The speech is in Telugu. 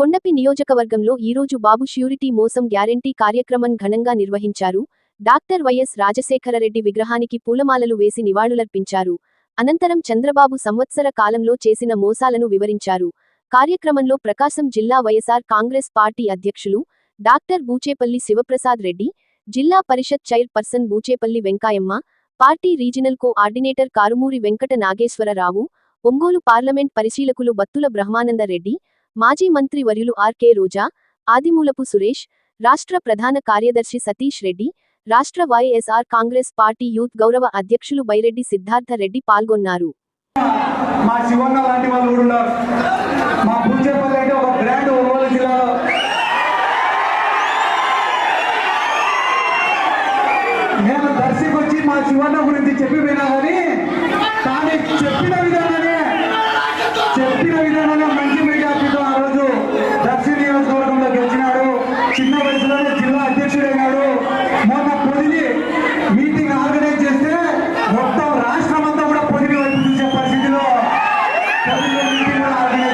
కొండపి నియోజకవర్గంలో ఈరోజు బాబు ష్యూరిటీ మోసం గ్యారెంటీ కార్యక్రమం ఘనంగా నిర్వహించారు. డాక్టర్ వైఎస్ రాజశేఖరరెడ్డి విగ్రహానికి పూలమాలలు వేసి నివాళులర్పించారు. అనంతరం చంద్రబాబు సంవత్సర కాలంలో చేసిన మోసాలను వివరించారు. కార్యక్రమంలో ప్రకాశం జిల్లా వైఎస్ఆర్ కాంగ్రెస్ పార్టీ అధ్యక్షులు doctor Bucheppalli Sivaprasad Reddy Zilla Parishad chairperson Bucheppalli Venkayamma party regional coordinator Karumuri Venkata Nageswara Rao Ongole parliament పరిశీలకులు బత్తుల బ్రహ్మానందరెడ్డి మాజీ మంత్రి వర్యులు ఆర్కే రోజా ఆదిమూలపు సురేష్ రాష్ట్ర ప్రధాన కార్యదర్శి సతీష్ రెడ్డి రాష్ట్ర వైఎస్ఆర్ కాంగ్రెస్ పార్టీ యూత్ గౌరవ అధ్యక్షులు బైరెడ్డి సిద్ధార్థ రెడ్డి పాల్గొన్నారు. మా శివన్న లాంటి వాళ్ళు కూడా ఉన్నారు. మా పూచేపల్లి అంటే ఒక బ్రాండ్ ఒంగోలు జిల్లాలో. నేను దర్శికి మా శివన్న గురించి చెప్పి పోయినా కానీ Amen.